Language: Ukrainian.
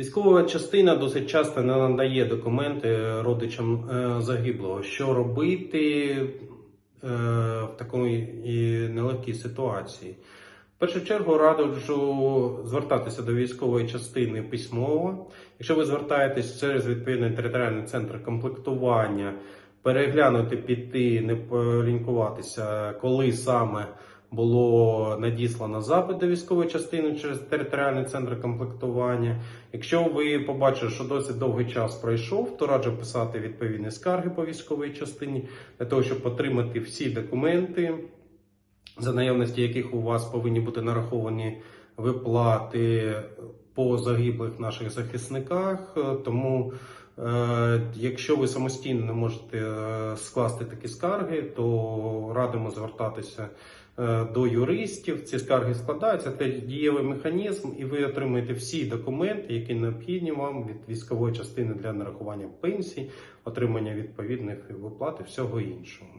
Військова частина досить часто не надає документи родичам е, загиблого. Що робити е, в такій нелегкій ситуації? В першу чергу раджу звертатися до військової частини письмово. Якщо ви звертаєтесь через відповідний територіальний центр комплектування, переглянути, піти, не полінкуватися, коли саме було надіслано запит до військової частини через територіальний центр комплектування. Якщо ви побачили, що досить довгий час пройшов, то раджу писати відповідні скарги по військовій частині для того, щоб отримати всі документи, за наявності яких у вас повинні бути нараховані виплати по загиблих наших захисниках. Тому, е, якщо ви самостійно не можете е, скласти такі скарги, то радимо звертатися е, до юристів. Ці скарги складаються, це дієвий механізм, і ви отримаєте всі документи, які необхідні вам від військової частини для нарахування пенсій, отримання відповідних виплат і всього іншого.